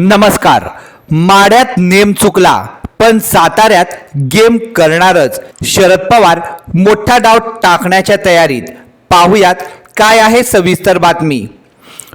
नमस्कार. माड्यात नेम चुकला पण साताऱ्यात गेम करणारच शरद पवार मोठा डाव टाकण्याच्या तयारीत. पाहुयात काय आहे सविस्तर बातमी.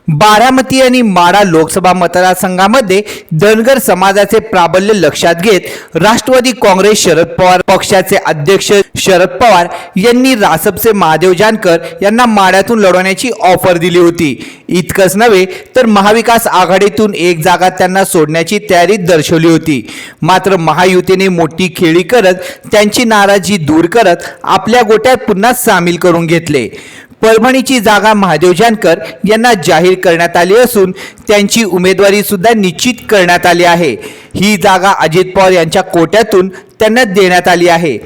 बारामती आणि माडा लोकसभा मतदारसंघामध्ये धनगर समाजाचे प्राबल्य लक्षात घेत राष्ट्रवादी काँग्रेस शरद पवार पक्षाचे अध्यक्ष शरद पवार यांनी रासपचे महादेव जानकर यांना माड्यातून लढवण्याची ऑफर दिली होती. इतकंच नव्हे तर महाविकास आघाडीतून एक जागा त्यांना सोडण्याची तयारी दर्शवली होती. मात्र महायुतीने मोठी खेळी करत त्यांची नाराजी दूर करत आपल्या गोट्यात पुन्हा सामील करून घेतले. परभणीची जागा महादेव जानकर यांना जाहीर करण्यात आली असून त्यांची उमेदवारी सुद्धा निश्चित करण्यात आली आहे. ही जागा अजित पवार यांच्या कोट्यातून त्यांना देण्यात आली आहे.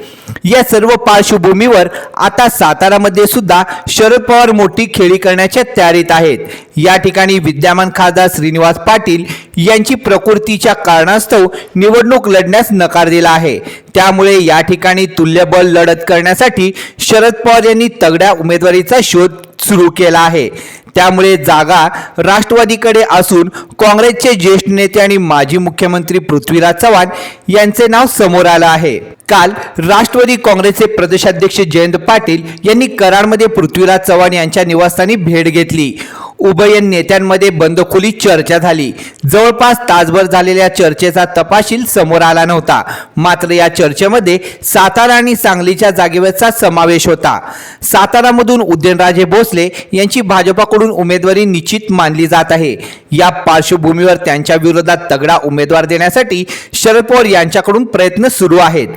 या सर्व पार्श्वभूमीवर आता सातारामध्ये सुद्धा शरद पवार मोठी खेळी करण्याच्या तयारीत आहेत. या ठिकाणी विद्यमान खासदार श्रीनिवास पाटील यांची प्रकृतीच्या कारणास्तव निवडणूक लढण्यास नकार दिला आहे. त्यामुळे या ठिकाणी तुल्यबल लढत करण्यासाठी शरद पवार यांनी तगड्या उमेदवारीचा शोध सुरू केला आहे. त्यामुळे जागा राष्ट्रवादीकडे असून काँग्रेसचे ज्येष्ठ नेते आणि माजी मुख्यमंत्री पृथ्वीराज चव्हाण यांचे नाव समोर आलं आहे. काल राष्ट्रवादी काँग्रेसचे प्रदेशाध्यक्ष जयंत पाटील यांनी कराडमध्ये पृथ्वीराज चव्हाण यांच्या निवासस्थानी भेट घेतली. उभय नेत्यांमध्ये बंदखोली चर्चा झाली. जवळपास तासभर झालेल्या चर्चेचा तपशील समोर आला नव्हता. मात्र या चर्चेमध्ये सातारा आणि सांगलीच्या जागेवरचा समावेश होता. सातारामधून उदयनराजे भोसले यांची भाजपाकडून उमेदवारी निश्चित मानली जात आहे. या पार्श्वभूमीवर त्यांच्या विरोधात तगडा उमेदवार देण्यासाठी शरद पवार यांच्याकडून प्रयत्न सुरू आहेत.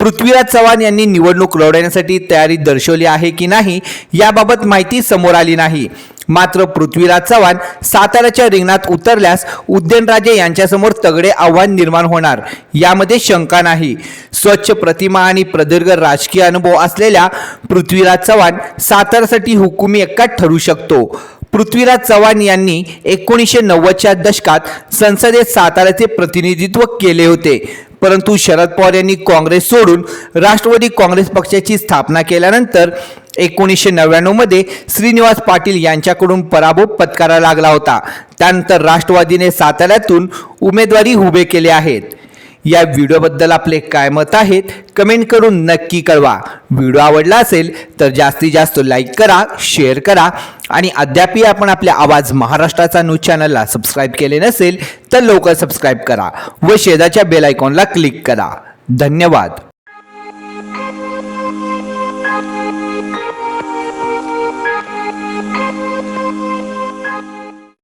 पृथ्वीराज चव्हाण यांनी निवडणूक लढवण्यासाठी तयारी दर्शवली आहे की नाही याबाबत माहिती समोर आली नाही. मात्र पृथ्वीराज चव्हाण साताऱ्याच्या रिंगणात उतरल्यास उदयनराजे यांच्यासमोर तगडे आव्हान निर्माण होणार. यामध्ये शंका नाही. स्वच्छ प्रतिमा आणि प्रदीर्घ राजकीय अनुभव असलेल्या पृथ्वीराज चव्हाण साताऱ्यासाठी हुकुमी एक्का ठरू शकतो. पृथ्वीराज चव्हाण यांनी एकोणीसशे नव्वदच्या दशकात संसदेत साताऱ्याचे प्रतिनिधित्व केले होते. परंतु शरद पवार यांनी काँग्रेस सोडून राष्ट्रवादी काँग्रेस पक्षाची स्थापना केल्यानंतर एकोणीसशे नव्याण्णवमध्ये श्रीनिवास पाटील यांच्याकडून पराभव पत्कारावा लागला होता. त्यानंतर राष्ट्रवादीने साताऱ्यातून उमेदवारी उभे केले आहेत. या व्हिडिओबद्दल आपले काय मत आहेत कमेंट करून नक्की कळवा. व्हिडिओ आवडला असेल तर जास्तीत जास्त लाईक करा शेअर करा आणि अद्यापही आपण आपल्या आवाज महाराष्ट्राचा न्यूज चॅनलला सबस्क्राईब केले नसेल तर लवकर सबस्क्राईब करा व शेजाच्या बेल आयकॉनला क्लिक करा. धन्यवाद. Música